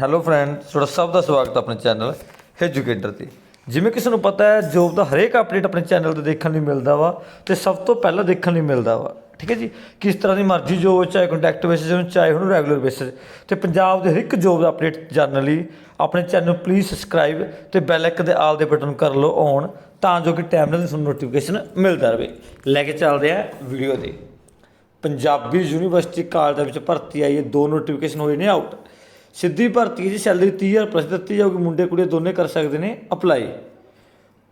Hello friend ਤੁਹਾਡਾ ਸਭ ਦਾ ਸਵਾਗਤ ਆਪਣੇ ਚੈਨਲ ਐਜੂਕੇਟਰ ਤੇ। ਜਿਵੇਂ ਕਿ ਨੂੰ ਪਤਾ ਹੈ ਜੋਬ ਦਾ ਹਰੇਕ ਅਪਡੇਟ ਆਪਣੇ ਚੈਨਲ ਤੇ ਦੇਖਣ ਲਈ ਮਿਲਦਾ ਵਾ ਤੇ ਸਭ ਤੋਂ ਪਹਿਲਾਂ ਦੇਖਣ ਲਈ ਮਿਲਦਾ ਵਾ। ਠੀਕ ਹੈ ਜੀ? ਕਿਸ ਤਰ੍ਹਾਂ ਦੀ ਮਰਜ਼ੀ ਜੋਬ ਚਾਹੇ ਕੰਟੈਕਟ ਬੇਸਿਸ ਹੋਣ, ਚਾਹੇ ਉਹਨੂੰ ਰੈਗੂਲਰ ਬੇਸਿਸ ਤੇ ਪੰਜਾਬ ਦੇ ਹਰ ਇੱਕ ਜੋਬ ਦਾ ਅਪਡੇਟ ਜਾਣਨ ਲਈ ਆਪਣੇ ਚੈਨਲ ਨੂੰ ਪਲੀਜ਼ ਸਬਸਕ੍ਰਾਈਬ ਤੇ ਬੈਲ ਆਈਕਨ ਦੇ ਆਲ ਦੇ ਬਟਨ ਕਰ ਲਓ ਔਨ ਤਾਂ ਜੋ ਕਿ ਟਾਈਮ ਨਾਲ ਤੁਹਾਨੂੰ ਨੋਟੀਫਿਕੇਸ਼ਨ ਮਿਲਦਾ ਰਹੇ। ਲੈ ਕੇ ਚੱਲਦੇ ਆ ਵੀਡੀਓ ਦੇ ਪੰਜਾਬੀ ਯੂਨੀਵਰਸਿਟੀ ਕਾਲਜ ਦੇ ਵਿੱਚ ਭਰਤੀ ਆਈ ਹੈ, ਦੋ ਨੋਟੀਫਿਕੇਸ਼ਨ ਹੋਏ ਨੇ ਆਊਟ ਸਿੱਧੀ ਭਰਤੀ ਹੈ ਜੀ ਸੈਲਰੀ 30000 ਪਲੱਸ ਦਿੱਤੀ ਜਾਊਗੀ, ਮੁੰਡੇ ਕੁੜੀਆਂ ਦੋਨੇ ਕਰ ਸਕਦੇ ਨੇ ਅਪਲਾਈ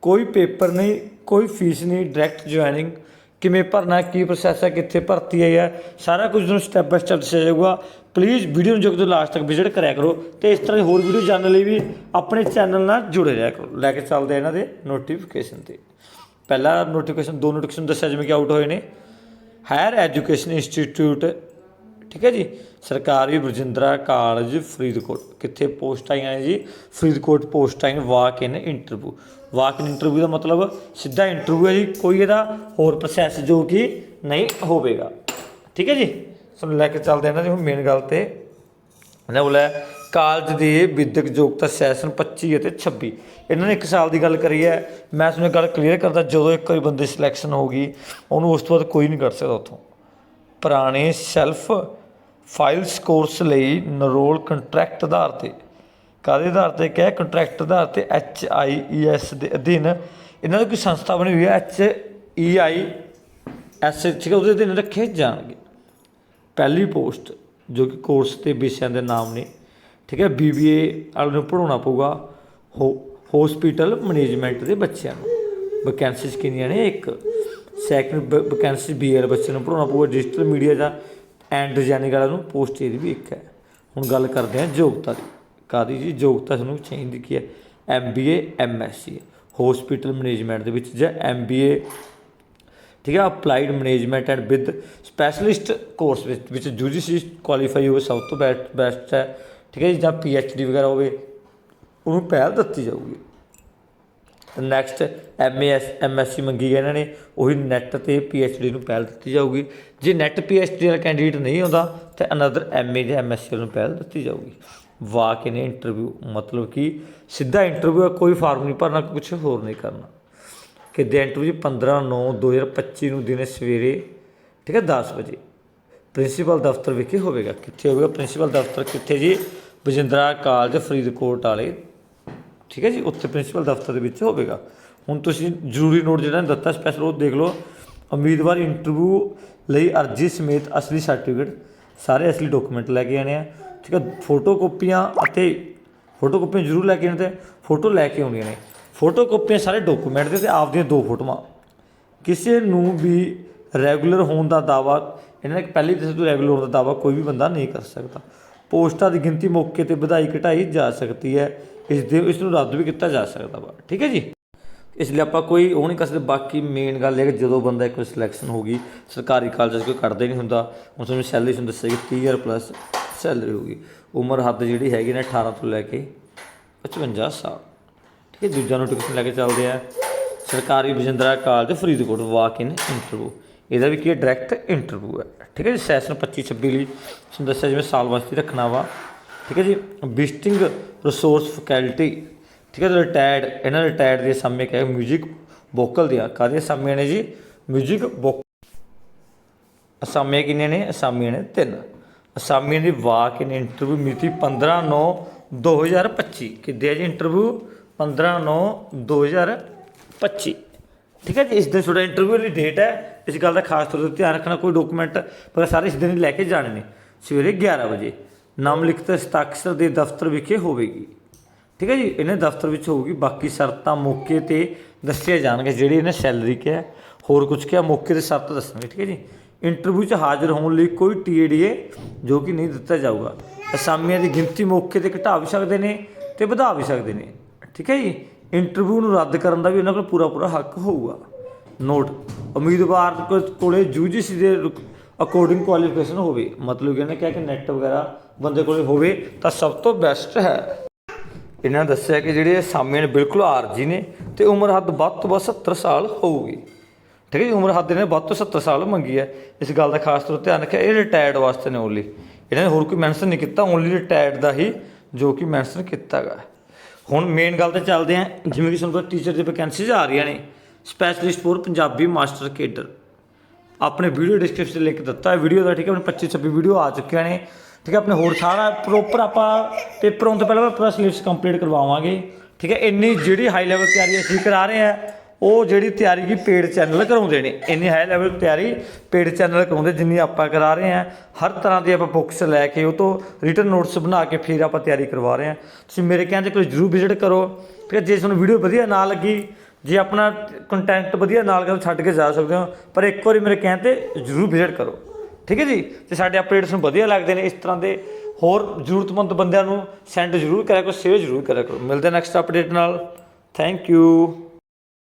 ਕੋਈ ਪੇਪਰ ਨਹੀਂ, ਕੋਈ ਫੀਸ ਨਹੀਂ ਡਾਇਰੈਕਟ ਜੁਆਇਨਿੰਗ ਕਿਵੇਂ ਭਰਨਾ ਕੀ ਪ੍ਰੋਸੈਸ ਹੈ, ਕਿੱਥੇ ਭਰਤੀ ਹੈ ਯਾਰ ਸਾਰਾ ਕੁਝ ਤੁਹਾਨੂੰ ਸਟੈਪ ਬਾਈ ਸਟੈਪ ਦੱਸਿਆ ਜਾਊਗਾ। ਪਲੀਜ਼ ਵੀਡੀਓ ਨੂੰ ਜਦੋਂ ਲਾਸਟ ਤੱਕ ਵਿਜ਼ਿਟ ਕਰਿਆ ਕਰੋ ਤੇ ਇਸ ਤਰ੍ਹਾਂ ਦੀ ਹੋਰ ਵੀਡੀਓ ਜਾਣਨ ਲਈ ਵੀ ਆਪਣੇ ਚੈਨਲ ਨਾਲ ਜੁੜੇ ਰਹਿਆ ਕਰੋ। ਲੈ ਕੇ ਚੱਲਦੇ ਇਹਨਾਂ ਦੇ ਨੋਟੀਫਿਕੇਸ਼ਨ ਤੇ। ਪਹਿਲਾ ਨੋਟੀਫਿਕੇਸ਼ਨ ਦੋ ਨੋਟੀਫਿਕੇਸ਼ਨ ਦੱਸਿਆ ਜਿਵੇਂ ਕਿ ਆਊਟ ਹੋਏ ਨੇ। ਹਾਇਰ ਐਜੂਕੇਸ਼ਨ ਇੰਸਟੀਚਿਊਟ ਠੀਕ ਹੈ ਜੀ। ਸਰਕਾਰੀ ਬਰਜਿੰਦਰਾ ਕਾਲਜ ਫਰੀਦਕੋਟ। ਕਿੱਥੇ ਪੋਸਟ ਆਈਆਂ ਨੇ ਜੀ? ਫਰੀਦਕੋਟ ਪੋਸਟ ਆਈਆਂ ਵਾਕ in interview walk in interview ਦਾ ਮਤਲਬ ਸਿੱਧਾ ਇੰਟਰਵਿਊ ਹੈ ਜੀ। ਕੋਈ ਇਹਦਾ ਹੋਰ ਪ੍ਰੋਸੈਸ ਜੋ ਕਿ ਨਹੀਂ ਹੋਵੇਗਾ। ਠੀਕ ਹੈ ਜੀ। ਸੋ ਲੈ ਕੇ ਚੱਲਦੇ ਹਾਂ ਨਾ ਜੀ ਹੁਣ ਮੇਨ ਗੱਲ ਤੇ। ਇਹਨਾਂ ਬੋਲਿਆ ਕਾਲਜ ਦੀ ਵਿਦਿਅਕ ਯੋਗਤਾ ਸੈਸ਼ਨ 25 ਅਤੇ 26 ਇਹਨਾਂ ਨੇ ਇੱਕ ਸਾਲ ਦੀ ਗੱਲ ਕਰੀ ਹੈ। ਮੈਂ ਤੁਹਾਨੂੰ ਗੱਲ ਕਲੀਅਰ ਕਰਦਾ, ਜਦੋਂ ਇੱਕ ਵਾਰੀ ਬੰਦੇ ਸਿਲੈਕਸ਼ਨ ਹੋ ਗਈ, ਉਹਨੂੰ ਉਸ ਤੋਂ ਬਾਅਦ ਕੋਈ ਨਹੀਂ ਕਰ ਸਕਦਾ ਉੱਥੋਂ। ਪੁਰਾਣੇ ਸੈਲਫ ਫਾਈਲਸ ਕੋਰਸ ਲਈ ਨਰੋਲ ਕੰਟਰੈਕਟ ਆਧਾਰ ਤੇ। ਕਾਦੇ ਆਧਾਰ ਤੇ ਕਿਹਾ? ਕੰਟਰੈਕਟ ਆਧਾਰ ਤੇ ਐਚ ਆਈ ਈ ਐਸ ਦੇ ਅਧੀਨ। ਇਹਨਾਂ ਦੀ ਕੋਈ ਸੰਸਥਾ ਬਣੀ ਹੋਈ ਹੈ? H E I S. ਠੀਕ ਹੈ, ਉਹਦੇ ਅਧੀਨ ਰੱਖੇ ਜਾਣਗੇ ਪਹਿਲੀ ਪੋਸਟ, ਜੋ ਕਿ ਕੋਰਸ ਤੇ ਵਿਸ਼ਿਆਂ ਦੇ ਨਾਮ ਨੇ। ਠੀਕ ਹੈ ਬੀਬੀਏ ਵਾਲੇ ਨੂੰ ਪੜਾਉਣਾ ਪਊਗਾ। ਹਸਪੀਟਲ ਮੈਨੇਜਮੈਂਟ ਦੇ ਬੱਚਿਆਂ ਨੂੰ। ਵੈਕੈਂਸੀਜ਼ ਕਿੰਨੀਆਂ ਨੇ? ਇੱਕ। ਸੈਕੰਡ ਵੈਕੈਂਸੀ ਬੀਆਰ ਬੱਚੇ ਨੂੰ ਪੜਾਉਣਾ ਪਊਗਾ। ਡਿਜੀਟਲ ਮੀਡੀਆ ਦਾ ਐਂਡ ਡਿਜ਼ਾਈਨਿੰਗ ਵਾਲਿਆਂ ਨੂੰ ਪੋਸਟ ਇਹਦੀ ਵੀ ਇੱਕ ਹੈ। ਹੁਣ ਗੱਲ ਕਰਦੇ ਹਾਂ ਯੋਗਤਾ ਦੀ। ਕਾਦੀ ਜੀ? ਯੋਗਤਾ ਤੁਹਾਨੂੰ ਚਾਹੀਦੀ ਕੀ ਹੈ। ਐਮਬੀਏ ਐਮਐਸਸੀ ਹਸਪੀਟਲ ਮੈਨੇਜਮੈਂਟ ਦੇ ਵਿੱਚ ਜਾਂ ਐਮਬੀਏ ਠੀਕ ਹੈ applied management and with specialist course ਵਿੱਚ ਵਿੱਚ ਯੂਜੀਸੀ ਕੁਆਲੀਫਾਈ ਹੋਵੇ, ਸਭ ਤੋਂ ਬੈਸਟ ਬੈਸਟ ਹੈ। ਠੀਕ ਹੈ ਜੀ, ਜਾਂ ਪੀਐਚਡੀ ਵਗੈਰਾ ਹੋਵੇ, ਉਹਨੂੰ ਪਹਿਲ ਦਿੱਤੀ ਜਾਊਗੀ। ਨੈਕਸਟ ਐਮਏਐਸ ਐਮਐਸਸੀ ਮੰਗੀ ਹੈ ਇਹਨਾਂ ਨੇ, ਉਹੀ ਨੈਟ ਤੇ ਪੀਐਚਡੀ ਨੂੰ ਪਹਿਲ ਦਿੱਤੀ ਜਾਊਗੀ। ਜੇ ਨੈਟ ਪੀਐਚਡੀ ਵਾਲਾ ਕੈਂਡੀਡੇਟ ਨਹੀਂ ਆਉਂਦਾ, ਤਾਂ ਅਨਦਰ ਐਮਏ ਜਾਂ ਐਮਐਸਸੀ ਨੂੰ ਪਹਿਲ ਦਿੱਤੀ ਜਾਊਗੀ। ਵਾਕ ਇਨ ਇੰਟਰਵਿਊ ਮਤਲਬ ਕਿ ਸਿੱਧਾ ਇੰਟਰਵਿਊ ਹੈ ਕੋਈ ਫਾਰਮ ਨਹੀਂ ਭਰਨਾ ਕੁਝ ਹੋਰ ਨਹੀਂ ਕਰਨਾ। ਕਿ ਦੇ ਇੰਟਰਵਿਊ 15 9 2025 ਨੂੰ ਦਿਨੇ ਸਵੇਰੇ, ਠੀਕ ਹੈ 10 ਵਜੇ। ਪ੍ਰਿੰਸੀਪਲ ਦਫ਼ਤਰ ਵਿਖੇ ਹੋਵੇਗਾ। ਕਿੱਥੇ ਹੋਵੇਗਾ? ਪ੍ਰਿੰਸੀਪਲ ਦਫ਼ਤਰ ਕਿੱਥੇ ਜੀ? ਬਜਿੰਦਰਾ ਕਾਲਜ ਫਰੀਦਕੋਟ ਵਾਲੇ ਠੀਕ ਹੈ ਜੀ, ਉੱਥੇ ਪ੍ਰਿੰਸੀਪਲ ਦਫ਼ਤਰ ਦੇ ਵਿੱਚ ਹੋਵੇਗਾ। ਹੁਣ ਤੁਸੀਂ ਜ਼ਰੂਰੀ ਨੋਟ ਜਿਹੜਾ ਦਿੱਤਾ ਸਪੈਸ਼ਲ ਉਹ ਦੇਖ ਲਓ। ਉਮੀਦਵਾਰ ਇੰਟਰਵਿਊ ਲਈ ਅਰਜ਼ੀ ਸਮੇਤ ਅਸਲੀ ਸਰਟੀਫਿਕੇਟ ਸਾਰੇ ਅਸਲੀ ਡਾਕੂਮੈਂਟ ਲੈ ਕੇ ਆਣੇ ਆ। ਠੀਕ ਹੈ ਫੋਟੋ ਕਾਪੀਆਂ ਅਤੇ ਫੋਟੋ ਕਾਪੀਆਂ ਜ਼ਰੂਰ ਲੈ ਕੇ ਆਉਣੇ ਤੇ ਫੋਟੋ ਲੈ ਕੇ ਆਉਣੀਆਂ ਨੇ। ਫੋਟੋ ਕਾਪੀਆਂ ਸਾਰੇ ਡਾਕੂਮੈਂਟ ਦੇ ਤੇ ਆਪਦੀਆਂ ਦੋ ਫੋਟੋਆਂ। ਕਿਸੇ ਨੂੰ ਵੀ ਰੈਗੂਲਰ ਹੋਣ ਦਾ ਦਾਵਾ ਇਹਨਾਂ ਨੇ ਪਹਿਲੀ ਦੱਸਿਆ ਤੋਂ ਰੈਗੂਲਰ ਹੋਣ ਦਾ ਦਾਵਾ ਕੋਈ ਵੀ ਬੰਦਾ ਨਹੀਂ ਕਰ ਸਕਦਾ। ਪੋਸਟਾਂ ਦੀ ਗਿਣਤੀ ਮੌਕੇ ਤੇ ਵਧਾਈ ਘਟਾਈ ਜਾ ਸਕਦੀ ਹੈ। ਇਸ ਦੇ ਇਸ ਨੂੰ ਰੱਦ ਵੀ ਕੀਤਾ ਜਾ ਸਕਦਾ ਵਾ। ਠੀਕ ਹੈ ਜੀ? ਇਸ ਲਈ ਆਪਾਂ ਕੋਈ ਉਹ ਨਹੀਂ ਕਰ ਸਕਦੇ। ਬਾਕੀ ਮੇਨ ਗੱਲ ਇਹ ਹੈ ਕਿ ਜਦੋਂ ਬੰਦਾ ਇੱਕ ਸਿਲੈਕਸ਼ਨ ਹੋ ਗਈ, ਸਰਕਾਰੀ ਕਾਲਜ 'ਚ ਕੋਈ ਕੱਢਦਾ ਹੀ ਨਹੀਂ ਹੁੰਦਾ। ਹੁਣ ਤੁਹਾਨੂੰ ਸੈਲਰੀ ਤੁਹਾਨੂੰ ਦੱਸੇਗੀ 30000 ਪਲੱਸ ਸੈਲਰੀ ਹੋਊਗੀ ਉਮਰ ਹੱਦ ਜਿਹੜੀ ਹੈਗੀ ਨੇ 18 ਤੋਂ ਲੈ ਕੇ 55 ਸਾਲ। ਠੀਕ ਹੈ ਦੂਜਾ ਨੋਟੀਫਿਕੇਸ਼ਨ ਲੈ ਕੇ ਚੱਲਦੇ ਆ ਸਰਕਾਰੀ Brijindra college Faridkot walk in interview ਇਹਦਾ ਵੀ ਕੀ ਹੈ? ਡਾਇਰੈਕਟ ਇੰਟਰਵਿਊ ਹੈ। ਠੀਕ ਹੈ ਜੀ? ਸੈਸ਼ਨ 25 26 ਲਈ। ਤੁਹਾਨੂੰ ਦੱਸਿਆ ਜਿਵੇਂ ਸਾਲ ਵਾਸਤੇ ਰੱਖਣਾ ਵਾ। ਠੀਕ ਹੈ ਜੀ ਵਿਜ਼ਿਟਿੰਗ ਰਿਸੋਰਸ ਫੈਕਲਟੀ ਠੀਕ ਹੈ ਰਿਟਾਇਰਡ ਇਹਨਾਂ ਰਿਟਾਇਰਡ ਦੇ ਸਾਹਮਣੇ ਕਹੇ 뮤직 ਵੋਕਲ ਦੀਆਂ ਕਾਹਦੀਆਂ ਸਾਹਮਣੇ ਨੇ ਜੀ 뮤직 ਵੋਕਲ ਅਸਾਮੀਆਂ ਕਿੰਨੀਆਂ ਨੇ ਅਸਾਮੀਆਂ ਨੇ ਤਿੰਨ ਅਸਾਮੀਆਂ ਦੀ ਵਾਕ ਇਨ ਇੰਟਰਵਿਊ ਮਿਤੀ 15 9 2025 ਕਿੱਦੇ ਹੈ ਜੀ ਇੰਟਰਵਿਊ 15 9 2025 ਠੀਕ ਹੈ ਜੀ ਇਸ ਦਿਨ ਤੁਹਾਡਾ ਇੰਟਰਵਿਊ ਦੀ ਡੇਟ ਹੈ ਇਸ ਗੱਲ ਦਾ ਖਾਸ ਤੌਰ ਤੇ ਧਿਆਨ ਰੱਖਣਾ ਕੋਈ ਡਾਕੂਮੈਂਟ ਪਰ ਸਾਰੇ ਇਸ ਦਿਨ ਹੀ ਲੈ ਕੇ ਜਾਣੇ ਨੇ ਸਵੇਰੇ 11 ਵਜੇ ਨਾਮ ਲਿਖਤ ਹਸਤਾਖਰ ਦੇ ਦਫ਼ਤਰ ਵਿਖੇ ਹੋਵੇਗੀ। ਠੀਕ ਹੈ ਜੀ? ਇਹਨੇ ਦਫ਼ਤਰ ਵਿੱਚ ਹੋਊਗੀ। ਬਾਕੀ ਸ਼ਰਤਾਂ ਮੌਕੇ ਤੇ ਦੱਸੇ ਜਾਣਗੇ ਜਿਹੜੇ ਇਹਨੇ ਸੈਲਰੀ ਕਿਹਾ, ਹੋਰ ਕੁਝ ਕਿਹਾ, ਮੌਕੇ ਤੇ ਸ਼ਰਤ ਦੱਸਣਗੇ। ਠੀਕ ਹੈ ਜੀ? ਇੰਟਰਵਿਊ 'ਚ ਹਾਜ਼ਰ ਹੋਣ ਲਈ ਕੋਈ ਟੀਏਡੀਏ ਜੋ ਕਿ ਨਹੀਂ ਦਿੱਤਾ ਜਾਊਗਾ। ਅਸਾਮੀਆਂ ਦੀ ਗਿਣਤੀ ਮੌਕੇ ਤੇ ਘਟਾ ਵੀ ਸਕਦੇ ਨੇ ਤੇ ਵਧਾ ਵੀ ਸਕਦੇ ਨੇ। ਠੀਕ ਹੈ ਜੀ? ਇੰਟਰਵਿਊ ਨੂੰ ਰੱਦ ਕਰਨ ਦਾ ਵੀ ਉਹਨਾਂ ਕੋਲ ਪੂਰਾ ਪੂਰਾ ਹੱਕ ਹੋਊਗਾ। ਨੋਟ ਉਮੀਦਵਾਰ ਕੋ- ਕੋਲੇ ਯੂਜੀਸੀ ਦੇ ਅਕੋਰਡਿੰਗ ਕੁਆਲੀਫਿਕੇਸ਼ਨ ਹੋਵੇ। ਮਤਲਬ ਕਿ ਇਹਨੇ ਕਿਹਾ ਕਿ ਨੈਟ ਵਗੈਰਾ ਬੰਦੇ ਕੋਲ ਹੋਵੇ ਤਾਂ ਸਭ ਤੋਂ ਬੈਸਟ ਹੈ। ਇਹਨਾਂ ਨੇ ਦੱਸਿਆ ਕਿ ਜਿਹੜੇ ਸਾਮੇ ਨੇ ਬਿਲਕੁਲ ਆਰਜੀ ਨੇ ਤੇ ਉਮਰ ਹੱਦ ਵੱਧ ਤੋਂ ਵੱਧ 70 ਸਾਲ ਹੋਊਗੀ। ਠੀਕ ਹੈ ਜੀ, ਉਮਰ ਹੱਦ ਨੇ ਵੱਧ ਤੋਂ 70 ਸਾਲ ਮੰਗੀ ਹੈ। ਇਸ ਗੱਲ ਦਾ ਖਾਸ ਤੌਰ ਤੇ ਧਿਆਨ ਰੱਖਿਆ, ਇਹ ਰਿਟਾਇਰਡ ਵਾਸਤੇ ਨੇ ਓਨਲੀ ਇਹਨਾਂ ਨੇ ਹੋਰ ਕੋਈ ਮੈਂਸ਼ਨ ਨਹੀਂ ਕੀਤਾ ਓਨਲੀ ਰਿਟਾਇਰਡ ਦਾ ਹੀ ਜੋ ਕਿ ਮੈਂਸ਼ਨ ਕੀਤਾ ਗਾ ਹੁਣ ਮੇਨ ਗੱਲ ਤੇ ਚੱਲਦੇ ਆਂ ਜਿਵੇਂ ਕਿ ਸਾਨੂੰ ਟੀਚਰ ਦੀ ਵੈਕੈਂਸੀਜ਼ ਆ ਰਹੀਆਂ ਨੇ। Specialist for Punjabi master cadre ਆਪਣੇ ਵੀਡੀਓ ਡਿਸਕ੍ਰਿਪਸ਼ਨ ਤੇ ਲਿੰਕ ਦਿੱਤਾ ਹੈ। ਵੀਡੀਓ ਦਾ ਠੀਕ ਹੈ ਹੁਣ 25 26 ਵੀਡੀਓ ਆ ਚੁੱਕੀਆਂ ਨੇ। ਠੀਕ ਹੈ, ਆਪਣੇ ਹੋਰ ਸਾਰਾ ਪ੍ਰੋਪਰ ਆਪਾਂ ਪੇਪਰ ਆਉਣ ਤੋਂ ਪਹਿਲਾਂ ਪੂਰਾ ਸਿਲੇਬਸ ਕੰਪਲੀਟ ਕਰਵਾਵਾਂਗੇ। ਠੀਕ ਹੈ, ਇੰਨੀ ਜਿਹੜੀ ਹਾਈ ਲੈਵਲ ਤਿਆਰੀ ਅਸੀਂ ਕਰਾ ਰਹੇ ਆ ਉਹ ਜਿਹੜੀ ਤਿਆਰੀ ਕੀ ਪੇਡ ਚੈਨਲ ਕਰਾਉਂਦੇ ਨੇ। ਇੰਨੀ ਹਾਈ ਲੈਵਲ ਤਿਆਰੀ ਪੇਡ ਚੈਨਲ ਕਰਾਉਂਦੇ ਜਿੰਨੀ ਆਪਾਂ ਕਰਾ ਰਹੇ ਆ ਹਰ ਤਰ੍ਹਾਂ ਦੀ ਆਪਾਂ ਬੁੱਕਸ ਲੈ ਕੇ, ਉਹ ਤੋਂ ਰਿਟਰਨ ਨੋਟਸ ਬਣਾ ਕੇ ਫਿਰ ਆਪਾਂ ਤਿਆਰੀ ਕਰਵਾ ਰਹੇ ਆ ਤੁਸੀਂ ਮੇਰੇ ਕਹਿੰਦੇ ਕੋਈ ਜਰੂਰ ਵਿਜ਼ਿਟ ਕਰੋ। ਠੀਕ ਹੈ, ਜੇ ਤੁਹਾਨੂੰ ਵੀਡੀਓ ਵਧੀਆ ਨਾ ਲੱਗੀ, ਜੇ ਆਪਣਾ ਕੰਟੈਂਟ ਵਧੀਆ ਨਾਲ ਕਰ ਛੱਡ ਕੇ ਜਾ ਸਕਦੇ ਹੋ, ਪਰ ਇੱਕ ਵਾਰੀ ਮੇਰੇ ਕਹਿਣ ਤੇ ਜਰੂਰ ਵਿਜ਼ਿਟ ਕਰੋ। ਠੀਕ ਹੈ ਜੀ? ਤੇ ਸਾਡੇ ਅਪਡੇਟਸ ਨੂੰ ਵਧੀਆ ਲੱਗਦੇ ਨੇ, ਇਸ ਤਰ੍ਹਾਂ ਦੇ ਹੋਰ ਜ਼ਰੂਰਤਮੰਦ ਬੰਦਿਆਂ ਨੂੰ ਸੈਂਡ ਜ਼ਰੂਰ ਕਰਿਆ ਕਰੋ ਸ਼ੇਅਰ ਜ਼ਰੂਰ ਕਰਿਆ ਕਰੋ। ਮਿਲਦੇ ਨੈਕਸਟ ਅਪਡੇਟ ਨਾਲ। Thank you